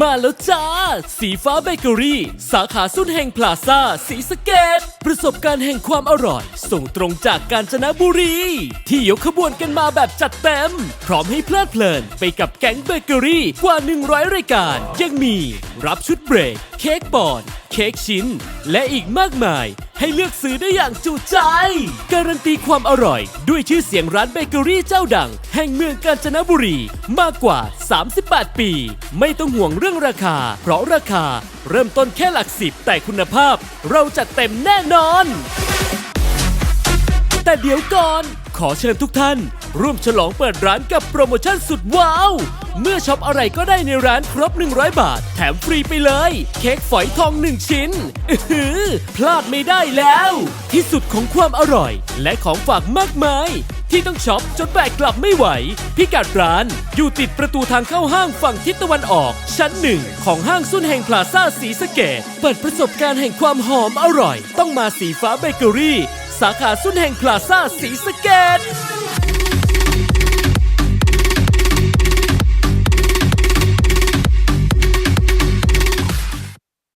มาแล้วจ้า สีฟ้าเบเกอรี่ สาขาสุนแห่งพลาซ่าสีสเกต ประสบการณ์แห่งความอร่อย ส่งตรงจากกาญจนบุรี ที่ยกขบวนกันมาแบบจัดเต็ม พร้อมให้เพลิดเพลินไปกับแก๊งเบเกอรี่กว่า 100 รายการ ยังมี รับชุดเบรก เค้กปอน เค้กชิ้น และอีกมากมาย ให้เลือกซื้อได้อย่างจุใจ การันตีความอร่อย ด้วยชื่อเสียงร้านเบเกอรี่เจ้าดัง แห่งเมืองกาญจนบุรี มากกว่า 38 ปี ไม่ต้องห่วงเรื่องราคา เพราะราคาเริ่มต้นแค่หลักสิบแต่คุณภาพ เราจัดเต็มแน่นอน แต่เดี๋ยวก่อน ขอเชิญทุกท่าน ร่วมฉลองเปิดร้านกับโปรโมชั่นสุดว้าว เมื่อช็อปอะไรก็ได้ในร้านครบ 100 บาท แถมฟรีไปเลย เค้กฝอยทอง 1 ชิ้นอื้อหือพลาดไม่ได้แล้ว ที่สุดของความอร่อย และของฝากมากมาย ที่ต้องช็อปจนแบกกลับไม่ไหว พิกัดร้านอยู่ติดประตูทางเข้าห้างฝั่งทิศตะวันออก ชั้นหนึ่งของห้างซุนแห่งพลาซ่าสีสะเกตเปิดประสบการณ์แห่งความหอมอร่อย ต้องมาสีฟ้าเบเกอรี่ สาขาสุนแห่งพลาซ่าสีสะเกต